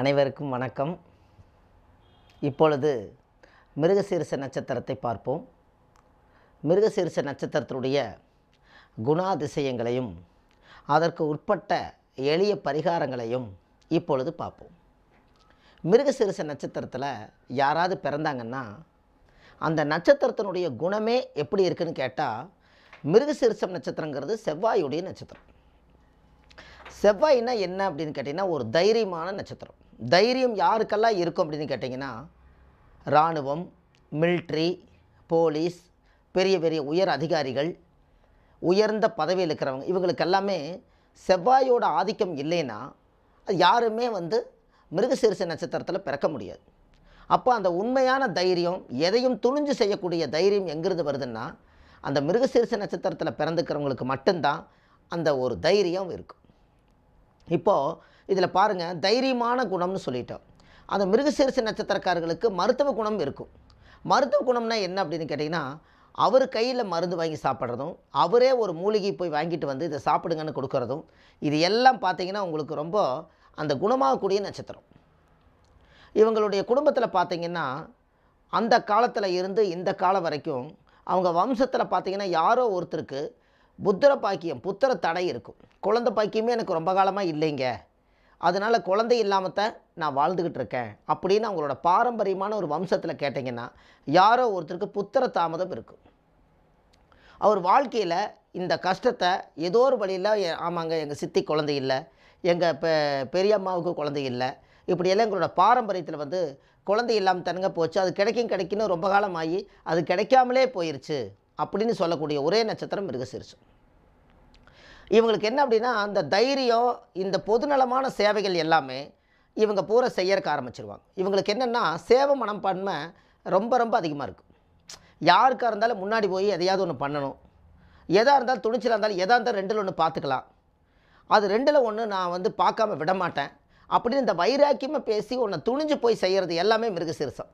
அனைவருக்கும் வணக்கம். இப்பொழுது மிருகசீரிச நட்சத்திரத்தை பார்ப்போம். மிருகசீரிச நட்சத்திரத்தினுடைய குணாதிசயங்களையும் அதற்கு உட்பட்ட எளிய பரிகாரங்களையும் இப்பொழுது பார்ப்போம். மிருகசீரிச நட்சத்திரத்தில் யாராவது பிறந்தாங்கன்னா அந்த நட்சத்திரத்தினுடைய குணமே எப்படி இருக்குன்னு கேட்டால் மிருகசீரிசம் நட்சத்திரங்கிறது செவ்வாயுடைய நட்சத்திரம். செவ்வாய்னா என்ன அப்படின்னு கேட்டிங்கன்னா ஒரு தைரியமான நட்சத்திரம். தைரியம் யாருக்கெல்லாம் இருக்கும் அப்படின்னு கேட்டிங்கன்னா இராணுவம் மில்ட்ரி போலீஸ் பெரிய பெரிய உயர் அதிகாரிகள் உயர்ந்த பதவியில் இருக்கிறவங்க இவங்களுக்கு எல்லாமே செவ்வாயோட ஆதிக்கம் இல்லைன்னா அது யாருமே வந்து மிருகசீரிச நட்சத்திரத்தில் பிறக்க முடியாது. அப்போ அந்த உண்மையான தைரியம் எதையும் துணிஞ்சு செய்யக்கூடிய தைரியம் எங்கிருந்து வருதுன்னா அந்த மிருகசீரிச நட்சத்திரத்தில் பிறந்துக்கிறவங்களுக்கு மட்டும்தான் அந்த ஒரு தைரியம் இருக்கும். இப்போது இதில் பாருங்கள் தைரியமான குணம்னு சொல்லிட்டோம். அந்த மிருகசீரிச நட்சத்திரக்காரர்களுக்கு மருத்துவ குணம் இருக்கும். மருத்துவ குணம்னா என்ன அப்படின்னு கேட்டிங்கன்னா அவர் கையில் மருந்து வாங்கி சாப்பிட்றதும் அவரே ஒரு மூலிகை போய் வாங்கிட்டு வந்து இதை சாப்பிடுங்கன்னு கொடுக்குறதும் இது எல்லாம் பார்த்தீங்கன்னா உங்களுக்கு ரொம்ப அந்த குணமாகக்கூடிய நட்சத்திரம். இவங்களுடைய குடும்பத்தில் பார்த்தீங்கன்னா அந்த காலத்தில் இருந்து இந்த காலம் வரைக்கும் அவங்க வம்சத்தில் பார்த்தீங்கன்னா யாரோ ஒருத்தருக்கு புத்திர பாக்கியம் புத்திர தடை இருக்கும். குழந்தை பாக்கியமே எனக்கு ரொம்ப காலமாக இல்லைங்க. அதனால் குழந்தை இல்லாமல் தான் நான் வாழ்ந்துக்கிட்டு இருக்கேன் அப்படின்னு அவங்களோட பாரம்பரியமான ஒரு வம்சத்தில் கேட்டிங்கன்னா யாரோ ஒருத்தருக்கு புத்திர தாமதம் இருக்கும் அவர் வாழ்க்கையில் இந்த கஷ்டத்தை ஏதோ ஒரு வழியில் ஆமாங்க எங்கள் சித்தி குழந்தை இல்லை எங்கள் பெ பெரியம்மாவுக்கு குழந்தை இல்லை இப்படியெல்லாம் எங்களோட பாரம்பரியத்தில் வந்து குழந்தை இல்லாமல் தனங்க போச்சு அது கிடைக்கும் கிடைக்குன்னு ரொம்ப காலம் ஆகி அது கிடைக்காமலே போயிடுச்சு அப்படின்னு சொல்லக்கூடிய ஒரே நட்சத்திரம் மிருகசீரிசம். இவங்களுக்கு என்ன அப்படின்னா அந்த தைரியம் இந்த பொதுநலமான சேவைகள் எல்லாமே இவங்க பூரா செய்யறக்க ஆரம்பிச்சிருவாங்க. இவங்களுக்கு என்னென்னா சேவை மனப்பான்மை ரொம்ப ரொம்ப அதிகமாக இருக்கும் யாருக்காக இருந்தாலும் முன்னாடி போய் எதையாவது ஒன்று பண்ணணும். எதாக இருந்தாலும் துணிச்சலாக இருந்தாலும் எதாக இருந்தாலும் ரெண்டில் ஒன்று பார்த்துக்கலாம் அது ரெண்டில் ஒன்று நான் வந்து பார்க்காம விட மாட்டேன். அப்படின்னு இந்த வைராக்கியமாக பேசி உன்னை துணிஞ்சு போய் செய்கிறது எல்லாமே மிருகசீரிசம்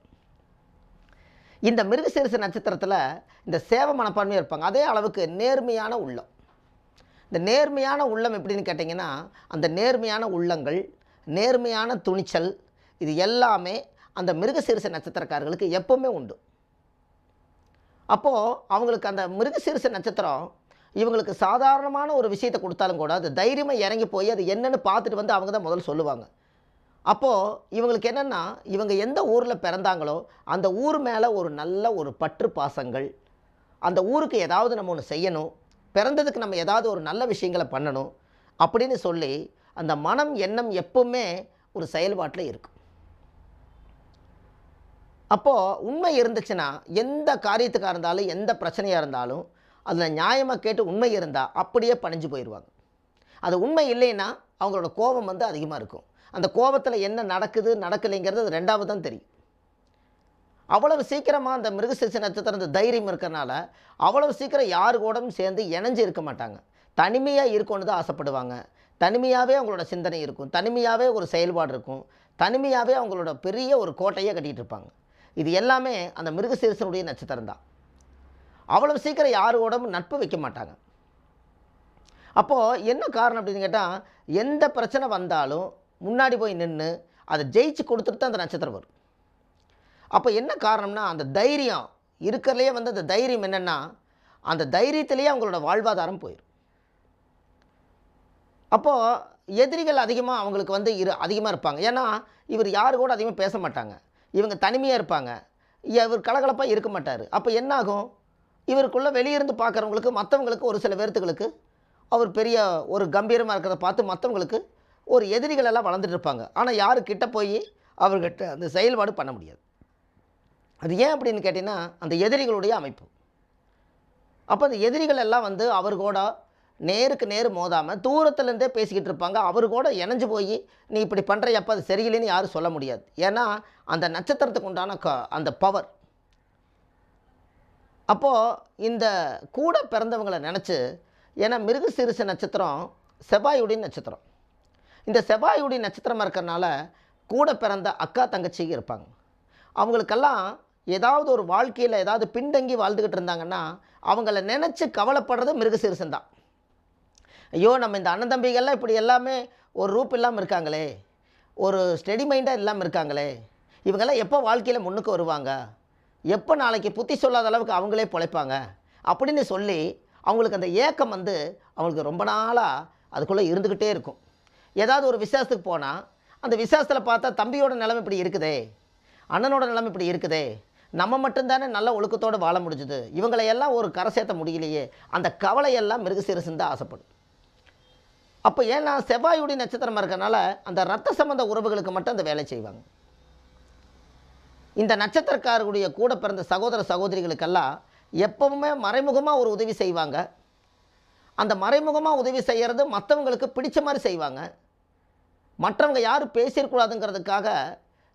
இந்த மிருகசீரிச நட்சத்திரத்தில் இந்த சேவை மனப்பான்மையாக இருப்பாங்க. அதே அளவுக்கு நேர்மையான உள்ளம். இந்த நேர்மையான உள்ளம் எப்படின்னு கேட்டிங்கன்னா அந்த நேர்மையான உள்ளங்கள் நேர்மையான துணிச்சல் இது எல்லாமே அந்த மிருகசீரிச நட்சத்திரக்காரர்களுக்கு எப்போவுமே உண்டு. அப்போது அவங்களுக்கு அந்த மிருகசீரிச நட்சத்திரம் இவங்களுக்கு சாதாரணமான ஒரு விஷயத்தை கொடுத்தாலும் கூட அது தைரியமாக இறங்கி போய் அது என்னென்னு பார்த்துட்டு வந்து அவங்க தான் முதல்ல சொல்லுவாங்க. அப்போது இவங்களுக்கு என்னென்னா இவங்க எந்த ஊரில் பிறந்தாங்களோ அந்த ஊர் மேலே ஒரு நல்ல ஒரு பற்று பாசங்கள் அந்த ஊருக்கு ஏதாவது நம்ம ஒன்று செய்யணும் பிறந்ததுக்கு நம்ம ஏதாவது ஒரு நல்ல விஷயங்களை பண்ணணும் அப்படின்னு சொல்லி அந்த மனம் எண்ணம் எப்பவுமே ஒரு செயல்பாட்டில் இருக்கும் அப்போது உண்மை இருந்துச்சுன்னா எந்த காரியத்துக்காக இருந்தாலும் எந்த பிரச்சனையாக இருந்தாலும் அதில் நியாயமாக கேட்டு உண்மை இருந்தால் அப்படியே பணிஞ்சு போயிடுவாங்க அது உண்மை இல்லைன்னா அவங்களோட கோபம் வந்து அதிகமாக இருக்கும். அந்த கோபத்தில் என்ன நடக்குது நடக்கலைங்கிறது அது ரெண்டாவது தான் தெரியும். அவ்வளவு சீக்கிரமாக அந்த மிருகசீரிச நட்சத்திரம் அந்த தைரியம் இருக்கறனால அவ்வளவு சீக்கிரம் யாரு கூடவும் சேர்ந்து இணைஞ்சு இருக்க மாட்டாங்க. தனிமையாக இருக்கணும்னு தான் ஆசைப்படுவாங்க. தனிமையாகவே அவங்களோட சிந்தனை இருக்கும். தனிமையாகவே ஒரு செயல்பாடு இருக்கும். தனிமையாகவே அவங்களோட பெரிய ஒரு கோட்டையே கட்டிகிட்டு இருப்பாங்க. இது எல்லாமே அந்த மிருகசீரிசனுடைய நட்சத்திரம் தான். அவ்வளவு சீக்கிரம் யாரு நட்பு வைக்க மாட்டாங்க. அப்போது என்ன காரணம் அப்படின்னு கேட்டால் எந்த பிரச்சனை வந்தாலும் முன்னாடி போய் நின்று அதை ஜெயிச்சு கொடுத்துட்டு தான் அந்த நட்சத்திரம் வரும். அப்போ என்ன காரணம்னா அந்த தைரியம் இருக்கிறதுலையே வந்து அந்த தைரியம் என்னென்னா அந்த தைரியத்திலேயே அவங்களோட வாழ்வாதாரம் போயிடும் அப்போது எதிரிகள் அதிகமாக அவங்களுக்கு வந்து இரு அதிகமாக இருப்பாங்க. ஏன்னா இவர் யாரு கூட அதிகமாக பேச மாட்டாங்க. இவங்க தனிமையாக இருப்பாங்க. இவர் கலகலப்பாக இருக்க மாட்டார். அப்போ என்னாகும்? இவருக்குள்ளே வெளியிருந்து பார்க்குறவங்களுக்கு மற்றவங்களுக்கு ஒரு சில பேர்த்துகளுக்கு அவர் பெரிய ஒரு கம்பீரமாக இருக்கிறத பார்த்து மற்றவங்களுக்கு ஒரு எதிரிகளெல்லாம் வளர்ந்துட்டு இருப்பாங்க. ஆனால் யாரு கிட்ட போய் அவர்கிட்ட அந்த செயல்பாடு பண்ண முடியாது. அது ஏன் அப்படின்னு கேட்டிங்கன்னா அந்த எதிரிகளுடைய அமைப்பு. அப்போ அந்த எதிரிகள் எல்லாம் வந்து அவர் கூட நேருக்கு நேர் மோதாமல் தூரத்துலேருந்தே பேசிக்கிட்டு இருப்பாங்க. அவர் கூட இணைஞ்சு போய் நீ இப்படி பண்ணுறையப்போ அது சரியில்லைன்னு யாரும் சொல்ல முடியாது. ஏன்னா அந்த நட்சத்திரத்துக்கு உண்டான க அந்த பவர் அப்போது இந்த கூட பிறந்தவங்களை நினச்சி ஏன்னா மிருக மிருகசீரிச நட்சத்திரம் செவ்வாயுடைய நட்சத்திரம். இந்த செவ்வாயுடைய நட்சத்திரமாக இருக்கிறனால கூட பிறந்த அக்கா தங்கச்சி இருப்பாங்க. அவங்களுக்கெல்லாம் ஏதாவது ஒரு வாழ்க்கையில் ஏதாவது பின்தங்கி வாழ்ந்துக்கிட்டு இருந்தாங்கன்னா அவங்கள நினச்சி கவலைப்படுறது மிருகசீரிசன் தான் ஐயோ நம்ம இந்த அண்ணன் தம்பிகள்லாம் இப்படி எல்லாமே ஒரு ரூப் இல்லாமல் இருக்காங்களே. ஒரு ஸ்டெடி மைண்டாக இல்லாமல் இருக்காங்களே. இவங்கெல்லாம் எப்போ வாழ்க்கையில் முன்னுக்கு வருவாங்க? எப்போ நாளைக்கு புத்தி சொல்லாத அளவுக்கு அவங்களே பிழைப்பாங்க? அப்படின்னு சொல்லி அவங்களுக்கு அந்த ஏக்கம் வந்து அவங்களுக்கு ரொம்ப நாளாக அதுக்குள்ளே இருந்துக்கிட்டே இருக்கும். ஏதாவது ஒரு விசேஷத்துக்கு போனால் அந்த விசேஷத்தில் பார்த்தா தம்பியோட நிலைமை இப்படி இருக்குதே. அண்ணனோட நிலைமை இப்படி இருக்குதே. நம்ம மட்டும்தானே நல்ல ஒழுக்கத்தோடு வாழ முடிஞ்சுது. இவங்களையெல்லாம் ஒரு கரை சேர்த்த முடியலையே. அந்த கவலையெல்லாம் மிருகசீரசன் தான் ஆசைப்படும். அப்போ ஏன்னா செவ்வாயுடைய நட்சத்திரமாக இருக்கிறனால அந்த ரத்த சம்பந்த உறவுகளுக்கு மட்டும் அந்த வேலை செய்வாங்க. இந்த நட்சத்திரக்காரருடைய கூட பிறந்த சகோதர சகோதரிகளுக்கெல்லாம் எப்பவுமே மறைமுகமாக ஒரு உதவி செய்வாங்க. அந்த மறைமுகமாக உதவி செய்கிறது மற்றவங்களுக்கு பிடிச்ச மாதிரி செய்வாங்க. மற்றவங்க யாரும் பேசிடக்கூடாதுங்கிறதுக்காக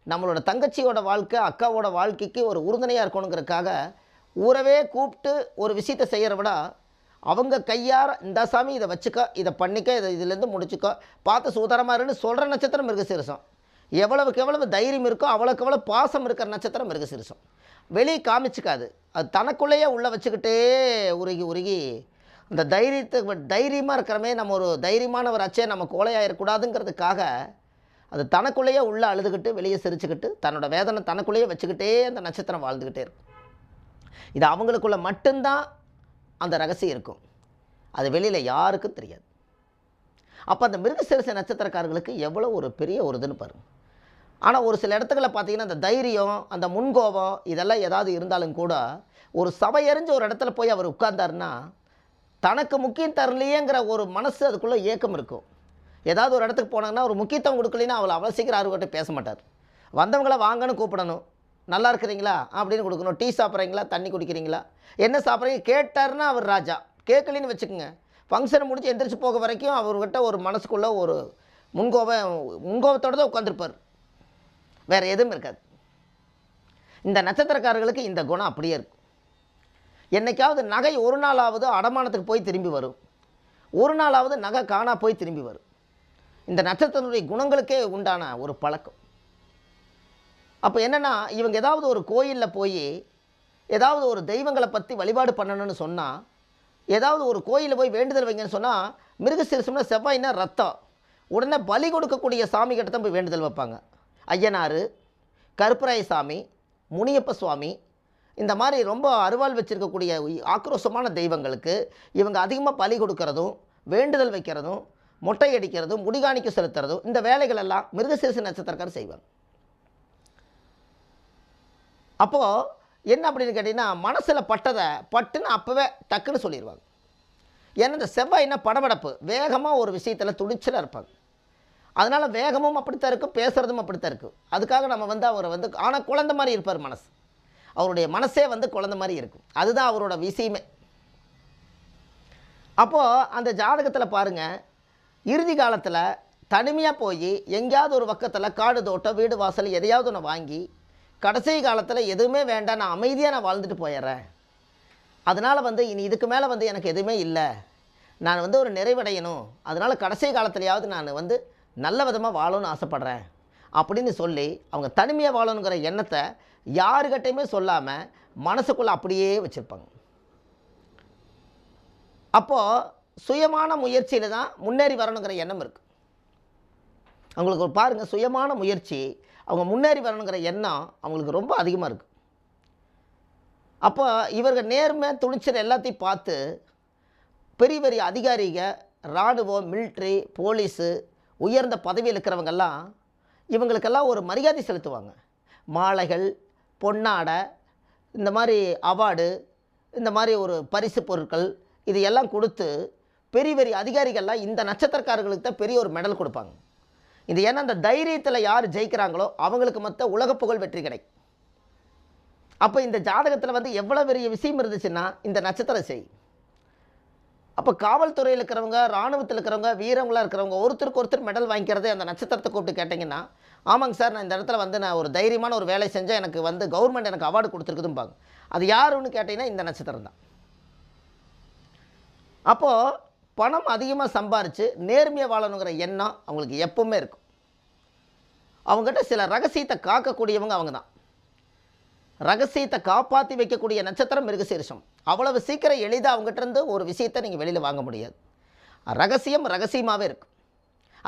நம்மளோட தங்கச்சியோட வாழ்க்கை அக்காவோட வாழ்க்கைக்கு ஒரு உறுதுணையாக இருக்கணுங்கிறதுக்காக ஊரவே கூப்பிட்டு ஒரு விஷயத்தை செய்கிற விட அவங்க கையார இந்த சாமி இதை வச்சுக்கோ இதை பண்ணிக்க இதை இதுலேருந்து முடிச்சுக்கோ பார்த்து சூதரமாக சொல்கிற நட்சத்திரம் மிருகசீரிசம் எவ்வளவுக்கு எவ்வளவு தைரியம் இருக்கோ அவ்வளோக்கு எவ்வளோ பாசம் இருக்கிற நட்சத்திரம் மிருகசீரிசம் வெளியே காமிச்சிக்காது. அது தனக்குள்ளேயே உள்ளே வச்சுக்கிட்டே உருகி உருகி அந்த தைரியத்தை தைரியமாக இருக்கிறமே நம்ம ஒரு தைரியமானவராச்சே நம்ம கோலையாயிடக்கூடாதுங்கிறதுக்காக அது தனக்குள்ளேயே உள்ளே அழுதுகிட்டு வெளியே சிரிச்சுக்கிட்டு தன்னோட வேதனை தனக்குள்ளேயே வச்சுக்கிட்டே அந்த நட்சத்திரம் வாழ்ந்துக்கிட்டே இருக்கும். இது அவங்களுக்குள்ள மட்டும்தான் அந்த ரகசியம் இருக்கும். அது வெளியில் யாருக்கும் தெரியாது. அப்போ அந்த மிருகசீரிச நட்சத்திரக்காரர்களுக்கு எவ்வளோ ஒரு பெரிய ஒரு இதுன்னு பாருங்க. ஆனால் ஒரு சில இடத்துக்களை பார்த்தீங்கன்னா அந்த தைரியம் அந்த முன்கோபம் இதெல்லாம் ஏதாவது இருந்தாலும் கூட ஒரு சபையறிஞ்சு ஒரு இடத்துல போய் அவர் உட்கார்ந்தாருன்னா தனக்கு முக்கியம் தரலையேங்கிற ஒரு மனசு அதுக்குள்ளே ஏக்கம் இருக்கும். ஏதாவது ஒரு இடத்துக்கு போனாங்கன்னா ஒரு முக்கியத்துவம் கொடுக்கலைன்னா அவளை அவ்வளோ சீக்கிரம் யாருக்கிட்ட பேச மாட்டார். வந்தவங்கள வாங்கன்னு கூப்பிடணும். நல்லா இருக்கிறீங்களா? அப்படின்னு கொடுக்கணும். டீ சாப்பிட்றீங்களா? தண்ணி குடிக்கிறீங்களா? என்ன சாப்பிட்றீங்க? கேட்டாருன்னா அவர் ராஜா. கேட்கலின்னு வச்சுக்கோங்க. ஃபங்க்ஷனை முடிஞ்சு எந்திரிச்சு போக வரைக்கும் அவர்கிட்ட ஒரு மனசுக்குள்ளே ஒரு முன்கோபம் முன்கோபத்தோடு தான் உட்காந்துருப்பார் வேறு எதுவும் இருக்காது. இந்த நட்சத்திரக்காரர்களுக்கு இந்த குணம் அப்படியே இருக்கும். என்னைக்காவது நகை ஒரு நாளாவது அடமானத்துக்கு போய் திரும்பி வரும். ஒரு நாளாவது நகை காணா போய் திரும்பி வரும். இந்த நட்சத்திரத்தினுடைய குணங்களுக்கே உண்டான ஒரு பழக்கம். அப்போ என்னென்னா இவங்க ஏதாவது ஒரு கோயிலில் போய் ஏதாவது ஒரு தெய்வங்களை பற்றி வழிபாடு பண்ணணும்னு சொன்னால் ஏதாவது ஒரு கோயிலில் போய் வேண்டுதல் வைங்கன்னு சொன்னால் மிருகசீரிசம்னா செவ்வாய்னா ரத்தம். உடனே பலி கொடுக்கக்கூடிய சாமி கிட்ட தான் போய் வேண்டுதல் வைப்பாங்க. ஐயனார் கருப்பராய சாமி முனியப்ப சுவாமி இந்த மாதிரி ரொம்ப அருவாள் வச்சுருக்கக்கூடிய ஆக்ரோஷமான தெய்வங்களுக்கு இவங்க அதிகமாக பலி கொடுக்கறதும் வேண்டுதல் வைக்கிறதும் மொட்டை அடிக்கிறதும் முடிகாணிக்க செலுத்துறதும் இந்த வேலைகள் எல்லாம் மிருகசீரிசு நட்சத்திரக்காரர் செய்வாங்க அப்போது என்ன அப்படின்னு கேட்டிங்கன்னா மனசில் பட்டதை பட்டுன்னு அப்போவே டக்குன்னு சொல்லிடுவாங்க ஏன்னா இந்த செவ்வாய்னா படபடப்பு வேகமாக ஒரு விஷயத்தில் துணிச்சலாக இருப்பாங்க. அதனால் வேகமும் அப்படித்தான் இருக்கும் பேசுகிறதும் அப்படித்தான் இருக்கும். அதுக்காக நம்ம வந்து அவரை வந்து ஆனால் குழந்தை மாதிரி இருப்பார் மனசு. அவருடைய மனசே வந்து குழந்தை மாதிரி இருக்கும். அதுதான் அவரோட விஷயமே. அப்போது அந்த ஜாதகத்தில் பாருங்கள் இறுதி காலத்தில் தனிமையாக போய் எங்கேயாவது ஒரு பக்கத்தில் காடு தோட்டம் வீடு வாசல் எதையாவது ஒன்று வாங்கி கடைசி காலத்தில் எதுவுமே வேண்டாம் நான் அமைதியாக நான் வாழ்ந்துட்டு போயிடுறேன். அதனால் வந்து இனி இதுக்கு மேலே வந்து எனக்கு எதுவுமே இல்லை. நான் வந்து ஒரு நிறைவடையணும். அதனால் கடைசி காலத்துலையாவது நான் வந்து நல்ல விதமாக வாழணும்னு ஆசைப்பட்றேன். அப்படின்னு சொல்லி அவங்க தனிமையாக வாழணுங்கிற எண்ணத்தை யாருக்கிட்டையுமே சொல்லாமல் மனசுக்குள்ளே அப்படியே வச்சுருப்பாங்க. அப்போது சுயமான முயற்சியில் தான் முன்னேறி வரணுங்கிற எண்ணம் இருக்குது அவங்களுக்கு ஒரு பாருங்கள் சுயமான முயற்சி அவங்க முன்னேறி வரணுங்கிற எண்ணம் அவங்களுக்கு ரொம்ப அதிகமாக இருக்குது அப்போ இவர்கள் நேர்மை துணிச்சல் எல்லாத்தையும் பார்த்து பெரிய பெரிய அதிகாரிக இராணுவம் மில்ட்ரி போலீஸு உயர்ந்த பதவியில் இருக்கிறவங்கெல்லாம் இவங்களுக்கெல்லாம் ஒரு மரியாதை செலுத்துவாங்க. மாலைகள் பொன்னாடை இந்த மாதிரி அவார்டு இந்த மாதிரி ஒரு பரிசு பொருட்கள் இது எல்லாம் கொடுத்து பெரிய பெரிய அதிகாரிகள்லாம் இந்த நட்சத்திரக்காரர்களுக்கு தான் பெரிய ஒரு மெடல் கொடுப்பாங்க. இது ஏன்னா அந்த தைரியத்தில் யார் ஜெயிக்கிறாங்களோ அவங்களுக்கு மொத்த உலக புகழ் வெற்றி கிடைக்கும். அப்போ இந்த ஜாதகத்தில் வந்து எவ்வளோ பெரிய விஷயம் இருந்துச்சுன்னா இந்த நட்சத்திரம் செய். அப்போ காவல்துறையில் இருக்கிறவங்க இராணுவத்தில் இருக்கிறவங்க வீரங்களாக இருக்கிறவங்க ஒருத்தருக்கு ஒருத்தர் மெடல் வாங்கிக்கிறதே அந்த நட்சத்திரத்தை கூப்பிட்டு கேட்டிங்கன்னா ஆமாங்க சார் நான் இந்த இடத்துல வந்து நான் ஒரு தைரியமான ஒரு வேலை செஞ்சேன் எனக்கு வந்து கவர்மெண்ட் எனக்கு அவார்டு கொடுத்துருக்குதும்பாங்க. அது யாருன்னு கேட்டிங்கன்னா இந்த நட்சத்திரம் தான். அப்போது பணம் அதிகமாக சம்பாரித்து நேர்மையாக வாழணுங்கிற எண்ணம் அவங்களுக்கு எப்பவுமே இருக்கும். அவங்ககிட்ட சில ரகசியத்தை காக்கக்கூடியவங்க அவங்க தான். ரகசியத்தை காப்பாற்றி வைக்கக்கூடிய நட்சத்திரம் மிருகசீரிஷம். அவ்வளவு சீக்கிரம் எளிதாக அவங்ககிட்ட இருந்து ஒரு விஷயத்தை நீங்கள் வெளியில் வாங்க முடியாது. ரகசியம் ரகசியமாகவே இருக்கும்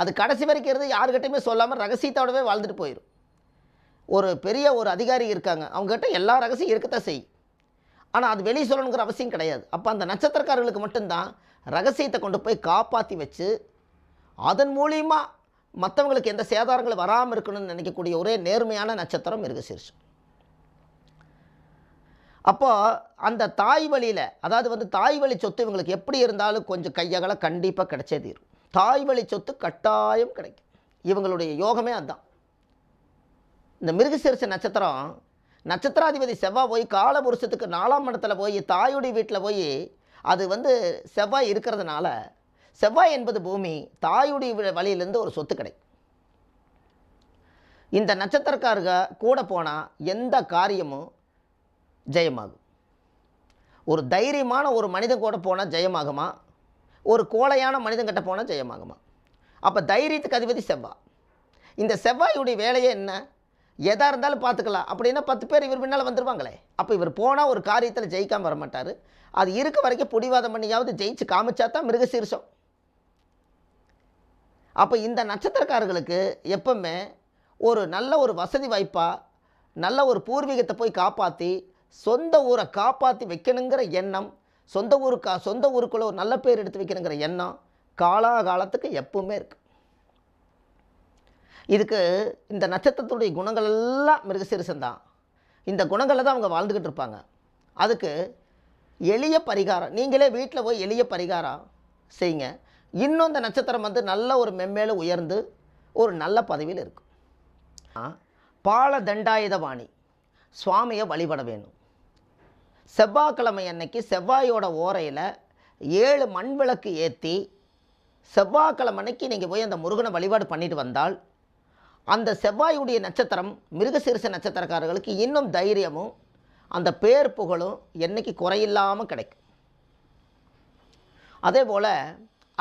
அது கடைசி வரைக்கும் இருந்து யாருக்கிட்டையுமே சொல்லாமல் ரகசியத்தோடவே வாழ்ந்துட்டு போயிடும் ஒரு பெரிய ஒரு அதிகாரி இருக்காங்க. அவங்ககிட்ட எல்லா ரகசியம் இருக்கத்தான் செய்யும். ஆனால் அது வெளியே சொல்லணுங்கிற அவசியம் கிடையாது. அப்போ அந்த நட்சத்திரக்காரர்களுக்கு மட்டும்தான் ரகசியத்தை கொண்டு போய் காப்பாற்றி வச்சு அதன் மூலியமா மற்றவங்களுக்கு எந்த சேதாரங்களும் வராமல் இருக்கணும்னு நினைக்கக்கூடிய ஒரே நேர்மையான நட்சத்திரம் மிருகசீர்ஷம் அப்போ அந்த தாய் வழியில் அதாவது வந்து தாய் வழி சொத்து இவங்களுக்கு எப்படி இருந்தாலும் கொஞ்சம் கையகல கண்டிப்பாக கிடைச்சே தீரும். தாய் வழி சொத்து கட்டாயம் கிடைக்கும். இவங்களுடைய யோகமே அதுதான் இந்த மிருகசீரிச நட்சத்திரம் நட்சத்திராதிபதி செவ்வாய் போய் காலபுருஷத்துக்கு நாலாம் இடத்துல போய் தாயுடைய வீட்டில் போய் அது வந்து செவ்வாய் இருக்கிறதுனால செவ்வாய் என்பது பூமி தாயுடைய வழியிலேருந்து ஒரு சொத்து கிடைக்கும் இந்த நட்சத்திரக்காரங்க கூட போனால் எந்த காரியமும் ஜெயமாகும். ஒரு தைரியமான ஒரு மனிதன் கூட போனால் ஜெயமாகுமா? ஒரு கோழையான மனிதன்கிட்ட போனால் ஜெயமாகுமா? அப்போ தைரியத்துக்கு அதிபதி செவ்வாய் இந்த செவ்வாயுடைய வேலையே என்ன? எதாக இருந்தாலும் பார்த்துக்கலாம் அப்படின்னா பத்து பேர் இவர் பின்னால் வந்துடுவாங்களே அப்போ இவர் போனால் ஒரு காரியத்தில் ஜெயிக்காமல் வர மாட்டார் அது இருக்க வரைக்கும் பிடிவாதம் பண்ணியாவது ஜெயிச்சு காமிச்சா தான் மிருகசீர்ஷம் அப்போ இந்த நட்சத்திரக்காரர்களுக்கு எப்பவுமே ஒரு நல்ல ஒரு வசதி வாய்ப்பாக நல்ல ஒரு பூர்வீகத்தை போய் காப்பாற்றி சொந்த ஊரை காப்பாற்றி வைக்கணுங்கிற எண்ணம் சொந்த ஊருக்கா சொந்த ஊருக்குள்ளே ஒரு நல்ல பேர் எடுத்து வைக்கணுங்கிற எண்ணம் காலாகாலத்துக்கு எப்பவுமே இருக்கு. இதுக்கு இந்த நட்சத்திரத்துடைய குணங்கள் எல்லாம் மிருகசீரிசம் தான். இந்த குணங்களை தான் அவங்க வாழ்ந்துக்கிட்டு இருப்பாங்க. அதுக்கு எளிய பரிகாரம். நீங்களே வீட்டில் போய் எளிய பரிகாரம் செய்யுங்க. இன்னும் இந்த நட்சத்திரம் வந்து நல்ல ஒரு மென்மேலும் உயர்ந்து ஒரு நல்ல பதவியில் இருக்கும். ஆ, பால தண்டாயுதபாணி சுவாமியை வழிபட வேணும். செவ்வாய்க்கிழமை அன்னைக்கு செவ்வாயோட ஓரையில் ஏழு மண் விளக்கு ஏற்றி செவ்வாய்க்கிழமை அன்னைக்கு நீங்கள் போய் அந்த முருகனை வழிபாடு பண்ணிட்டு வந்தால் அந்த செவ்வாயுடைய நட்சத்திரம் மிருகசீரிச நட்சத்திரக்காரர்களுக்கு இன்னும் தைரியமும் அந்த பேர் புகழும் என்னைக்கு குறையில்லாமல் கிடைக்கும். அதே போல்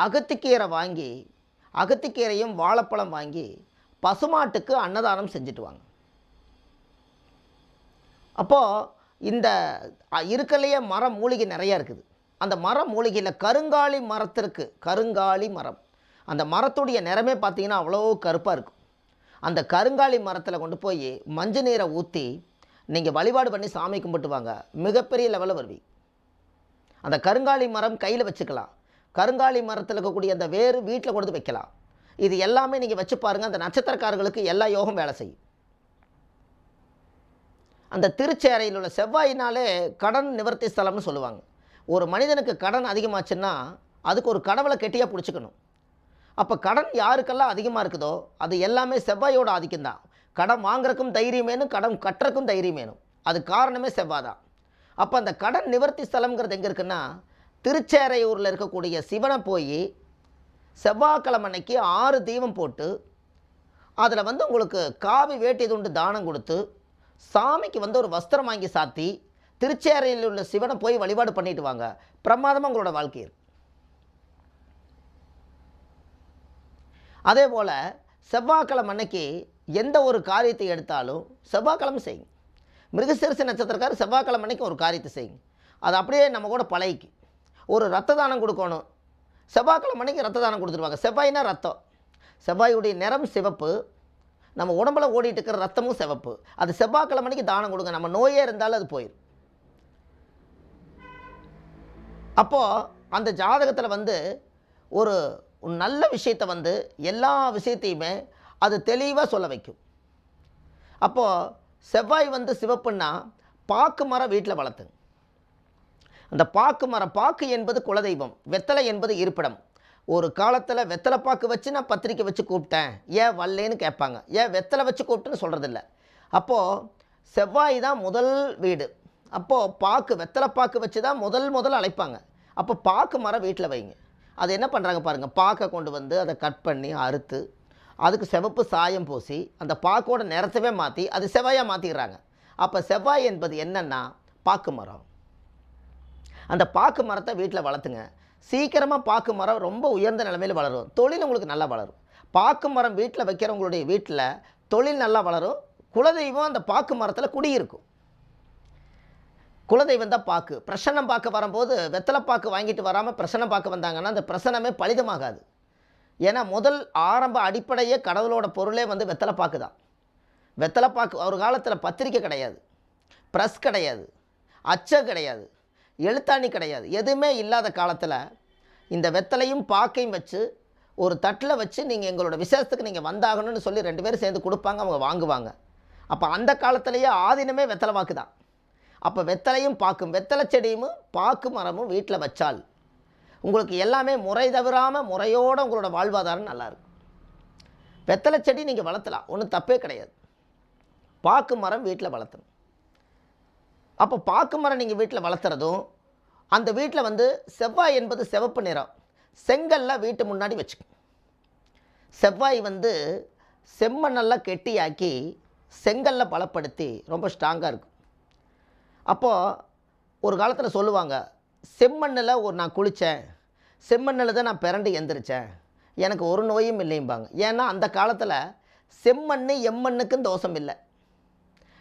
அகத்திக்கீரை வாங்கி அகத்திக்கீரையும் வாழைப்பழம் வாங்கி பசுமாட்டுக்கு அன்னதானம் செஞ்சுட்டு வாங்க. அப்போது இந்த இருக்கலையே மரம் மூலிகை நிறையா இருக்குது. அந்த மரம் மூலிகையில் கருங்காலி மரத்திற்கு கருங்காலி மரம். அந்த மரத்துடைய நிறமே பார்த்திங்கன்னா அவ்வளோ கருப்பாக இருக்கும். அந்த கருங்காலி மரத்தில் கொண்டு போய் மஞ்சள் நீரை ஊற்றி நீங்கள் வழிபாடு பண்ணி சாமி கும்பிட்டு வாங்க மிகப்பெரிய லெவலில் வருவீங்க அந்த கருங்காலி மரம் கையில் வச்சுக்கலாம். கருங்காலி மரத்தில் இருக்கக்கூடிய அந்த வேறு வீட்டில் கொண்டு வந்து வைக்கலாம். இது எல்லாமே நீங்கள் வச்சு பாருங்கள் அந்த நட்சத்திரக்காரர்களுக்கு எல்லா யோகம் வேலை செய்யும். அந்த திருச்சேரையில் உள்ள செவ்வாயினாலே கடன் நிவர்த்தி ஸ்தலம்னு சொல்லுவாங்க. ஒரு மனிதனுக்கு கடன் அதிகமாச்சுன்னா அதுக்கு ஒரு கடவுளை கெட்டியாக பிடிச்சிக்கணும். அப்போ கடன் யாருக்கெல்லாம் அதிகமாக இருக்குதோ அது எல்லாமே செவ்வாயோட ஆதிக்கம்தான். கடன் வாங்குறக்கும் தைரியம் வேணும் கடன் கட்டுறக்கும் தைரியம் வேணும். அது காரணமே செவ்வாய் தான் அப்போ அந்த கடன் நிவர்த்தி ஸ்தலம்ங்கிறது எங்கே இருக்குன்னா திருச்சேரையூரில் இருக்கக்கூடிய சிவனை போய் செவ்வாய்க்கிழமை அன்னைக்கு ஆறு தீபம் போட்டு அதில் வந்து உங்களுக்கு காவி வேட்டி துண்டு தானம் கொடுத்து சாமிக்கு வந்து ஒரு வஸ்திரம் வாங்கி சாத்தி திருச்சேரையில் உள்ள சிவனை போய் வழிபாடு பண்ணிட்டு வாங்க. பிரமாதமாக உங்களோட வாழ்க்கை இருக்கு அதே போல் செவ்வாய்க்கிழமை அன்னைக்கு எந்த ஒரு காரியத்தை எடுத்தாலும் செவ்வாய்க்கிழமை செய்யுங்க மிருகசீரிச நட்சத்திரக்காரர் செவ்வாய்க்கிழமை அன்னைக்கு ஒரு காரியத்தை செய்யுங்க அது அப்படியே நம்ம கூட பழகிக்கு. ஒரு ரத்த தானம் கொடுக்கணும். செவ்வாய்க்கிழமை அன்னைக்கு ரத்த தானம் கொடுத்துருவாங்க. செவ்வாய்னா ரத்தம். செவ்வாயுடைய நிறம் சிவப்பு. நம்ம உடம்புல ஓடிட்டு இருக்கிற ரத்தமும் சிவப்பு. அது செவ்வாய்க்கிழமை அன்றைக்கி தானம் கொடுங்க. நம்ம நோயே இருந்தாலும் அது போயிடும் அப்போது அந்த ஜாதகத்தில் வந்து ஒரு ஒரு நல்ல விஷயத்தை வந்து எல்லா விஷயத்தையுமே அது தெளிவாக சொல்ல வைக்கும். அப்போது செவ்வாய் வந்து சிவப்புன்னா பாக்கு மரம் வீட்டில் வளர்த்துங்க. அந்த பாக்கு மரம் பாக்கு என்பது குலதெய்வம் வெத்தலை என்பது இருப்பிடம். ஒரு காலத்தில் வெத்தலை பாக்கு வச்சு நான் பத்திரிக்கை வச்சு கூப்பிட்டேன். ஏன் வரலேன்னு கேட்பாங்க. ஏன் வெத்தலை வச்சு கூப்பிட்டுன்னு சொல்கிறதில்ல அப்போது செவ்வாய் தான் முதல் வீடு. அப்போது பாக்கு வெத்தலை பாக்கு வச்சு தான் முதல் முதல் அழைப்பாங்க. அப்போ பாக்கு மரம் வீட்டில் வைங்க. அது என்ன பண்ணுறாங்க பாருங்கள் பாக்கை கொண்டு வந்து அதை கட் பண்ணி அறுத்து அதுக்கு சிவப்பு சாயம் பூசி அந்த பாக்கோட நிறத்தவே மாற்றி அது செவ்வாயாக மாற்றிக்கிறாங்க அப்போ செவ்வாய் என்பது என்னன்னா பாக்கு மரம். அந்த பாக்கு மரத்தை வீட்டில் வளர்த்துங்க. சீக்கிரமாக பாக்கு மரம் ரொம்ப உயர்ந்த நிலைமையில் வளரும். தொழில் உங்களுக்கு நல்லா வளரும். பாக்கு மரம் வீட்டில் வைக்கிறவங்களுடைய வீட்டில் தொழில் நல்லா வளரும். குலதெய்வம் அந்த பாக்கு மரத்தில் குடியிருக்கும். குலதெய்வம் தான் பாக்கு. பிரசன்னம் பார்க்க வரும்போது வெத்தலை பாக்கு வாங்கிட்டு வராமல் பிரசன்னம் பார்க்க வந்தாங்கன்னா அந்த பிரசனமே பலிதமாகாது. ஏன்னா முதல் ஆரம்ப அடிப்படையே கடவுளோட பொருளே வந்து வெத்தலைப்பாக்கு தான். வெத்தலைப்பாக்கு ஒரு காலத்தில் பத்திரிக்கை கிடையாது. ப்ரெஸ் கிடையாது. அச்சம் கிடையாது. எழுத்தாணி கிடையாது. எதுவுமே இல்லாத காலத்தில் இந்த வெத்தலையும் பாக்கையும் வச்சு ஒரு தட்டில் வச்சு நீங்கள் எங்களோட விசேஷத்துக்கு நீங்கள் வந்தாகணும்னு சொல்லி ரெண்டு பேரும் சேர்ந்து கொடுப்பாங்க அவங்க வாங்குவாங்க. அப்போ அந்த காலத்திலேயே ஆதீனமே வெத்தலை வாக்கு தான். அப்போ வெத்தலையும் பாக்கும் வெத்தலை செடியும் பாக்கு மரமும் வீட்டில் வச்சால் உங்களுக்கு எல்லாமே முறை தவிராமல் முறையோடு உங்களோட வாழ்வாதாரம் நல்லாயிருக்கும் வெத்தலை செடி நீங்கள் வளர்த்தலாம். ஒன்றும் தப்பே கிடையாது. பாக்கு மரம் வீட்டில் வளர்த்தணும். அப்போ பாக்கு மரம் நீங்கள் வீட்டில் வளர்த்துறதும் அந்த வீட்டில் வந்து செவ்வாய் என்பது சிவப்பு நிறம். செங்கல்ல வீட்டு முன்னாடி வச்சுக்கணும். செவ்வாய் வந்து செம்மண்ணெல்லாம் கெட்டியாக்கி செங்கல்ல பலப்படுத்தி ரொம்ப ஸ்ட்ராங்காக இருக்கும். அப்போது ஒரு காலத்தில் சொல்லுவாங்க செம்மண்ணில் ஒரு நான் குளித்தேன். செம்மண்ணில் தான் நான் பிறண்டு எந்திரிச்சேன் எனக்கு ஒரு நோயும் இல்லைம்பாங்க. ஏன்னா அந்த காலத்தில் செம்மண் எம்மண்ணுக்கும் தோஷம் இல்லை.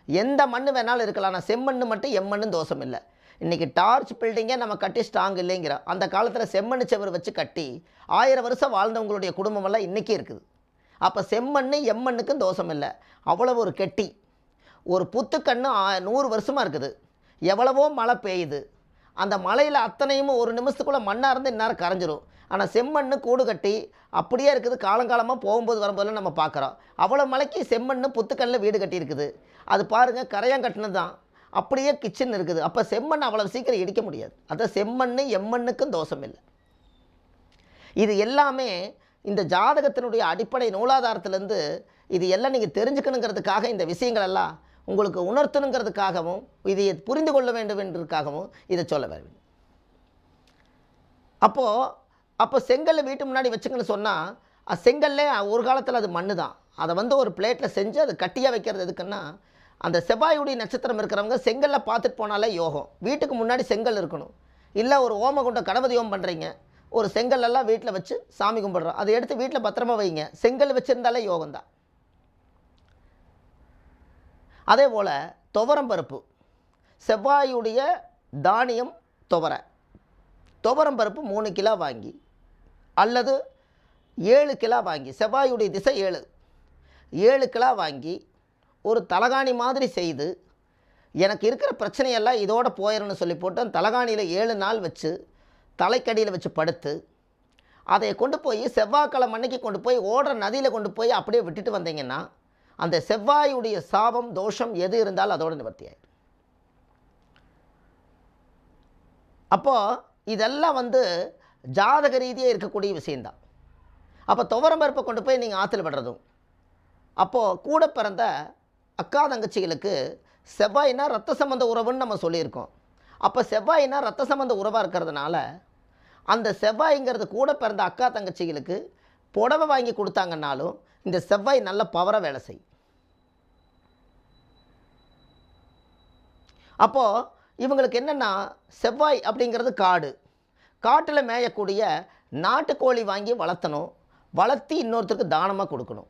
எந்த மண் வேணாலும் இருக்கலாம். ஆனால் செம்மண் மட்டும் எம்மண்ணும் தோஷம் இல்லை. இன்றைக்கி டார்ச் பில்டிங்கே நம்ம கட்டி ஸ்ட்ராங் இல்லைங்கிறோம் அந்த காலத்தில் செம்மண் செவர் வச்சு கட்டி ஆயிரம் வருஷம் வாழ்ந்தவங்களுடைய குடும்பமெல்லாம் இன்றைக்கி இருக்குது. அப்போ செம்மண் எம்மண்ணுக்கும் தோஷம் இல்லை. அவ்வளோ ஒரு கெட்டி. ஒரு புத்துக்கண்ணு ஆ- நூறு வருஷமாக இருக்குது. எவ்வளவோ மழை பெய்யுது. அந்த மலையில் அத்தனையும் ஒரு நிமிஷத்துக்குள்ளே மண்ணாக இருந்து இந்நேரம் கரைஞ்சிரும். ஆனால் செம்மண் கூடு கட்டி அப்படியே இருக்குது. காலங்காலமாக போகும்போது வரும்போதெல்லாம் நம்ம பார்க்குறோம். அவ்வளோ மலைக்கு செம்மண்ணு புத்துக்கல்லில் வீடு கட்டியிருக்குது. அது பாருங்கள் கரையான் கட்டினது தான் அப்படியே கிச்சன் இருக்குது. அப்போ செம்மண் அவ்வளோ சீக்கிரம் இடிக்க முடியாது. அதான் செம்மண்ணு எம்மண்ணுக்கும் தோஷம் இல்லை. இது எல்லாமே இந்த ஜாதகத்தினுடைய அடிப்படை நூலாதாரத்திலேருந்து இது எல்லாம் நீங்கள் தெரிஞ்சுக்கணுங்கிறதுக்காக இந்த விஷயங்கள் எல்லாம் உங்களுக்கு உணர்த்தணுங்கிறதுக்காகவும் இதை புரிந்து கொள்ள வேண்டும் என்றதுக்காகவும் இதை சொல்ல வேண்டும் அப்போது அப்போ செங்கல்லை வீட்டு முன்னாடி வச்சுங்கன்னு சொன்னால் செங்கல்லே ஒரு காலத்தில் அது மண்ணு தான் அதை வந்து ஒரு பிளேட்டில் செஞ்சு அது கட்டியாக வைக்கிறது எதுக்குன்னா அந்த செவ்வாயுடைய நட்சத்திரம் இருக்கிறவங்க செங்கல்ல பார்த்துட்டு போனாலே யோகம். வீட்டுக்கு முன்னாடி செங்கல் இருக்கணும். இல்லை ஒரு ஓம கொண்ட கணபதி ஓம் பண்ணுறீங்க ஒரு செங்கல் எல்லாம் வீட்டில் வச்சு சாமி கும்பிட்றோம். அதை எடுத்து வீட்டில் பத்திரமா வைங்க. செங்கல் வச்சுருந்தாலே யோகம் தான் அதே போல் துவரம் பருப்பு. செவ்வாயுடைய தானியம் துவர. துவரம் பருப்பு மூணு கிலோ வாங்கி அல்லது ஏழு கிலோ வாங்கி செவ்வாயுடைய திசை ஏழு. ஏழு கிலோ வாங்கி ஒரு தலகாணி மாதிரி செய்து எனக்கு இருக்கிற பிரச்சனையெல்லாம் இதோட போயிடும்னு சொல்லி போட்டு தலகாணியில் ஏழு நாள் வச்சு தலைக்கடியில் வச்சு படுத்து அதை கொண்டு போய் செவ்வாய்க்கிழமை அன்னைக்கு கொண்டு போய் ஓடுற நதியில் கொண்டு போய் அப்படியே விட்டுட்டு வந்தீங்கன்னா அந்த செவ்வாயுடைய சாபம் தோஷம் எது இருந்தாலும் அதோட நிவர்த்தி ஆயிடும் அப்போது இதெல்லாம் வந்து ஜாதக ரீதியாக இருக்கக்கூடிய விஷயந்தான் அப்போ துவரம் பருப்பை கொண்டு போய் நீங்கள் ஆற்றுல விடுறதும் அப்போது கூட பிறந்த அக்கா தங்கச்சிகளுக்கு செவ்வாய்னா ரத்த சம்பந்த உறவுன்னு நம்ம சொல்லியிருக்கோம். அப்போ செவ்வாய்னா ரத்த சம்பந்த உறவாக இருக்கிறதுனால அந்த செவ்வாய்ங்கிறது கூட பிறந்த அக்கா தங்கச்சிகளுக்கு புடவை வாங்கி கொடுத்தாங்கன்னாலும் இந்த செவ்வாய் நல்ல பவர வேலை செய்யும். அப்போது இவங்களுக்கு என்னென்னா செவ்வாய் அப்படிங்கிறது காடு. காட்டில் மேயக்கூடிய நாட்டுக்கோழி வாங்கி வளர்த்தணும். வளர்த்தி இன்னொருத்தருக்கு தானமாக கொடுக்கணும்.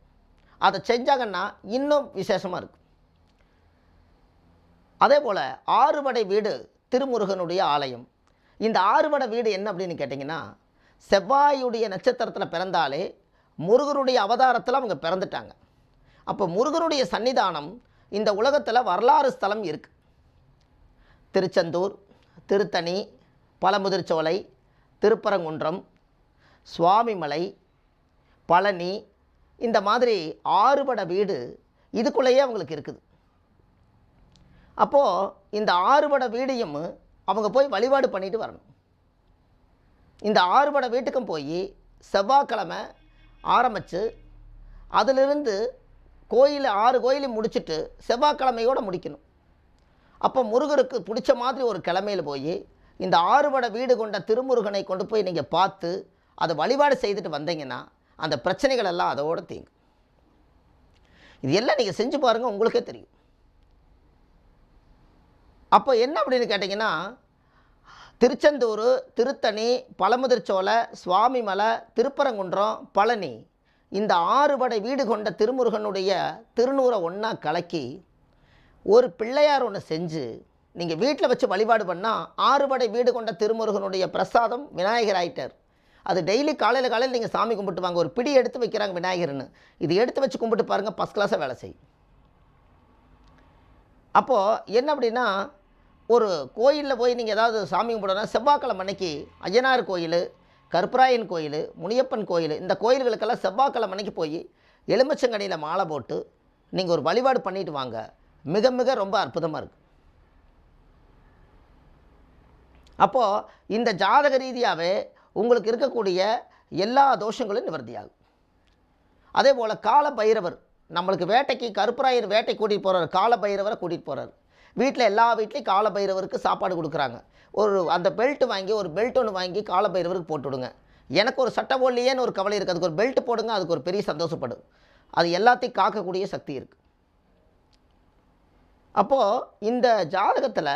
அதை செஞ்சாங்கன்னா இன்னும் விசேஷமாக இருக்கும். அதே போல் ஆறுபடை வீடு திருமுருகனுடைய ஆலயம். இந்த ஆறுபடை வீடு என்ன அப்படின்னு கேட்டிங்கன்னா செவ்வாயுடைய நட்சத்திரத்தில் பிறந்தாலே முருகனுடைய அவதாரத்தில் அவங்க பிறந்துட்டாங்க. அப்போ முருகனுடைய சன்னிதானம் இந்த உலகத்தில் வரலாறு ஸ்தலம் இருக்குது திருச்செந்தூர் திருத்தணி பழமுதிர்ச்சோலை திருப்பரங்குன்றம் சுவாமிமலை பழனி இந்த மாதிரி ஆறுபட வீடு இதுக்குள்ளேயே அவங்களுக்கு இருக்குது. அப்போது இந்த ஆறுபட வீடையும் அவங்க போய் வழிபாடு பண்ணிட்டு வரணும். இந்த ஆறுபட வீட்டுக்கும் போய் செவ்வாய்க்கிழமை ஆரம்பித்து அதிலிருந்து கோயில் ஆறு கோயிலையும் முடிச்சுட்டு செவ்வாய்க்கிழமையோடு முடிக்கணும். அப்போ முருகருக்கு பிடிச்ச மாதிரி ஒரு கிழமையில் போய் இந்த ஆறுபட வீடு கொண்ட திருமுருகனை கொண்டு போய் நீங்கள் பார்த்து அதை வழிபாடு செய்துட்டு வந்தீங்கன்னா அந்த பிரச்சனைகள் எல்லாம் அதோடு தீங்கும். இது எல்லாம் நீங்கள் செஞ்சு பாருங்கள் உங்களுக்கே தெரியும். அப்போ என்ன அப்படின்னு கேட்டிங்கன்னா திருச்செந்தூர் திருத்தணி பழமுதிர்ச்சோலை சுவாமிமலை திருப்பரங்குன்றம் பழனி இந்த ஆறுபடை வீடு கொண்ட திருமுருகனுடைய திருநூறை ஒன்றா கலக்கி ஒரு பிள்ளையார் ஒன்று செஞ்சு நீங்கள் வீட்டில் வச்சு வழிபாடு பண்ணால் ஆறுபடை வீடு கொண்ட திருமுருகனுடைய பிரசாதம் விநாயகர் ஆயிட்டார். அது டெய்லி காலையில் காலையில் நீங்கள் சாமி கும்பிட்டு வாங்க ஒரு பிடி எடுத்து வைக்கிறாங்க விநாயகர்னு. இது எடுத்து வச்சு கும்பிட்டு பாருங்கள் ஃபஸ்ட் கிளாஸாக வேலை செய்யும். அப்போது என்ன அப்படின்னா ஒரு கோயிலில் போய் நீங்கள் ஏதாவது சாமி கும்பிடணும் செவ்வாய்க்கிழமை அன்னைக்கு அய்யனார் கோயில் கருப்பராயன் கோயில் முனியப்பன் கோயில் இந்த கோயில்களுக்கெல்லாம் செவ்வாய்க்கிழமை அன்னைக்கு போய் எலுமிச்சங்கனியில் மாலை போட்டு நீங்கள் ஒரு வழிபாடு பண்ணிட்டு வாங்க. மிக மிக ரொம்ப அற்புதமாக இருக்குது அப்போது இந்த ஜாதக ரீதியாகவே உங்களுக்கு இருக்கக்கூடிய எல்லா தோஷங்களும் நிவர்த்தியாகும். அதே போல் கால பைரவர் நம்மளுக்கு வேட்டைக்கு கருப்பராயர் வேட்டை கூட்டிகிட்டு போகிறார் கால பைரவரை கூட்டிகிட்டு போகிறார் வீட்டில் எல்லா வீட்லேயும் கால பைரவருக்கு சாப்பாடு கொடுக்குறாங்க. ஒரு அந்த பெல்ட் வாங்கி ஒரு பெல்ட் ஒன்று வாங்கி கால பைரவருக்கு போட்டு விடுங்க. எனக்கு ஒரு சட்டை போடலையேன்னு ஒரு கவலை இருக்குது அதுக்கு ஒரு பெல்ட் போடுங்க அதுக்கு ஒரு பெரிய சந்தோஷப்படும். அது எல்லாத்தையும் காக்கக்கூடிய சக்தி இருக்குது அப்போது இந்த ஜாதகத்தில்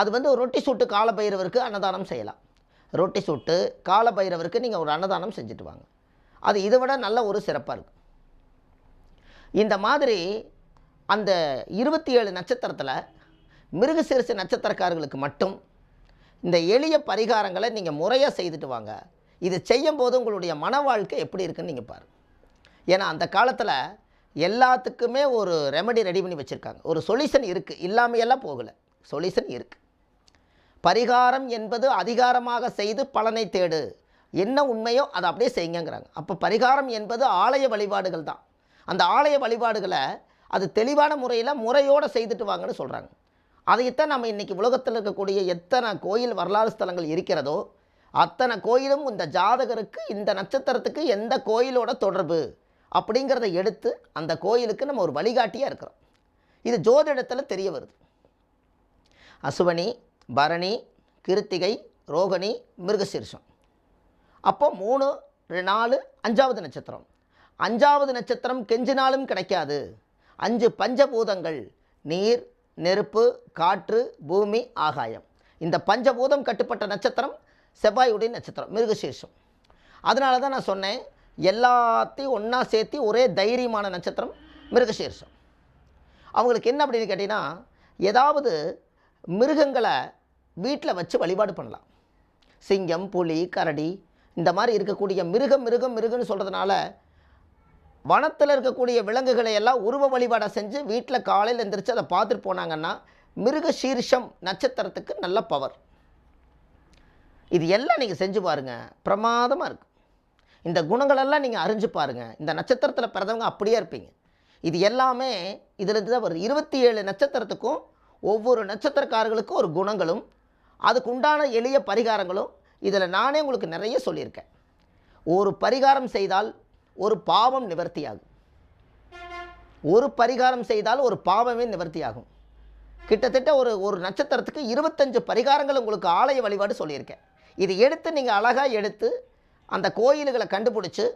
அது வந்து ஒரு ரொட்டி சூட்டு கால பைரவருக்கு அன்னதானம் செய்யலாம். ரொட்டி சூட்டு கால பைரவருக்கு நீங்கள் ஒரு அன்னதானம் செஞ்சுட்டு வாங்க. அது இதை விட நல்ல ஒரு சிறப்பாக இருக்குது இந்த மாதிரி அந்த இருபத்தி ஏழு நட்சத்திரத்தில் மிருகசீரிச நட்சத்திரக்காரர்களுக்கு மட்டும் இந்த எளிய பரிகாரங்களை நீங்கள் முறையாக செய்துட்டு வாங்க. இது செய்யும்போது உங்களுடைய மன வாழ்க்கை எப்படி இருக்குன்னு நீங்கள் பாருங்கள் ஏன்னா அந்த காலத்தில் எல்லாத்துக்குமே ஒரு ரெமெடி ரெடி பண்ணி வச்சுருக்காங்க. ஒரு சொல்யூஷன் இருக்குது இல்லாமையெல்லாம் போகலை. சொல்யூஷன் இருக்குது பரிகாரம் என்பது அதிகாரமாக செய்து பலனை தேடு. என்ன உண்மையோ அதை அப்படியே செய்யுங்கிறாங்க அப்போ பரிகாரம் என்பது ஆலய வழிபாடுகள் தான். அந்த ஆலய வழிபாடுகளை அது தெளிவான முறையில் முறையோடு செய்துட்டு வாங்கன்னு சொல்கிறாங்க அதைத்தான் நம்ம இன்றைக்கி உலகத்தில் இருக்கக்கூடிய எத்தனை கோயில் வரலாறு ஸ்தலங்கள் இருக்கிறதோ அத்தனை கோயிலும் இந்த ஜாதகருக்கு இந்த நட்சத்திரத்துக்கு எந்த கோயிலோட தொடர்பு? அப்படிங்கிறத எடுத்து அந்த கோயிலுக்கு நம்ம ஒரு வழிகாட்டியாக இருக்கிறோம். இது ஜோதிடத்தில் தெரிய வருது. அசுவனி பரணி கிருத்திகை ரோகிணி மிருகசீர்ஷம். அப்போ மூணு நாலு அஞ்சாவது நட்சத்திரம். அஞ்சாவது நட்சத்திரம் கெஞ்சினாலும் கிடைக்காது. அஞ்சு பஞ்சபூதங்கள் நீர் நெருப்பு காற்று பூமி ஆகாயம். இந்த பஞ்சபூதம் கட்டுப்பட்ட நட்சத்திரம் செவ்வாயுடைய நட்சத்திரம் மிருகசீர்ஷம். அதனால தான் நான் சொன்னேன் எல்லாத்தையும் ஒன்றா சேர்த்து ஒரே தைரியமான நட்சத்திரம் மிருகசீர்ஷம் அவங்களுக்கு என்ன அப்படின்னு கேட்டிங்கன்னா ஏதாவது மிருகங்களை வீட்டில் வச்சு வழிபாடு பண்ணலாம். சிங்கம் புலி கரடி இந்த மாதிரி இருக்கக்கூடிய மிருகம் மிருகம் மிருகம்னு சொல்கிறதுனால வனத்தில் இருக்கக்கூடிய விலங்குகளை எல்லாம் உருவ வழிபாடை செஞ்சு வீட்டில் காலையில் எந்திரிச்சு அதை பார்த்துட்டு போனாங்கன்னா மிருக சீர்ஷம் நட்சத்திரத்துக்கு நல்ல பவர் இது எல்லாம் நீங்கள் செஞ்சு பாருங்கள் பிரமாதமாக இருக்கும் இந்த குணங்களெல்லாம் நீங்கள் அறிஞ்சு பாருங்கள் இந்த நட்சத்திரத்தில் பிறந்தவங்க அப்படியே இருப்பீங்க. இது எல்லாமே இதிலிருந்து தான் வருது. இருபத்தி ஏழு நட்சத்திரத்துக்கும் ஒவ்வொரு நட்சத்திரக்காரர்களுக்கும் ஒரு குணங்களும் அதுக்கு உண்டான எளிய பரிகாரங்களும் இதில் நானே உங்களுக்கு நிறைய சொல்லியிருக்கேன். ஒரு பரிகாரம் செய்தால் ஒரு பாவம் நிவர்த்தியாகும். ஒரு பரிகாரம் செய்தால் ஒரு பாவமே நிவர்த்தியாகும். கிட்டத்தட்ட ஒரு ஒரு நட்சத்திரத்துக்கு இருபத்தஞ்சு பரிகாரங்கள் உங்களுக்கு ஆலய வழிபாடு சொல்லியிருக்கேன். இது எடுத்து நீங்கள் அழகாக எடுத்து அந்த கோயில்களை கண்டுபிடிச்சி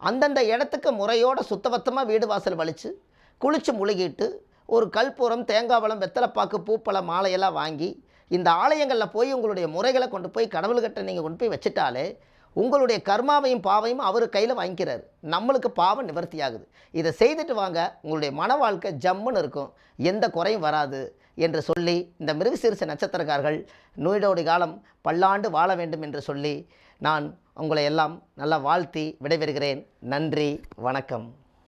அந்தந்த இடத்துக்கு முறையோட சுத்தபத்தமாக வீடு வாசல் வலித்து குளித்து முழுகிட்டு ஒரு கல்பூரம் தேங்காய் பழம் வெத்தலைப்பாக்கு பூப்பழம் மாலையெல்லாம் வாங்கி இந்த ஆலயங்களில் போய் உங்களுடைய முறைகளை கொண்டு போய் கடவுள்கிட்ட நீங்கள் கொண்டு போய் வச்சுட்டாலே உங்களுடைய கர்மாவையும் பாவையும் அவர் கையில் வாங்கிக்கிறார். நம்மளுக்கு பாவம் நிவர்த்தி ஆகுது இதை செய்துட்டு வாங்க உங்களுடைய மன வாழ்க்கை ஜம்முன்னு இருக்கும். எந்த குறையும் வராது என்று சொல்லி இந்த மிருகசீரிச நட்சத்திரக்காரர்கள் நோய்டோடி காலம் பல்லாண்டு வாழ வேண்டும் என்று சொல்லி நான் உங்களை எல்லாம் நல்லா வாழ்த்தி விடைபெறுகிறேன். நன்றி வணக்கம்.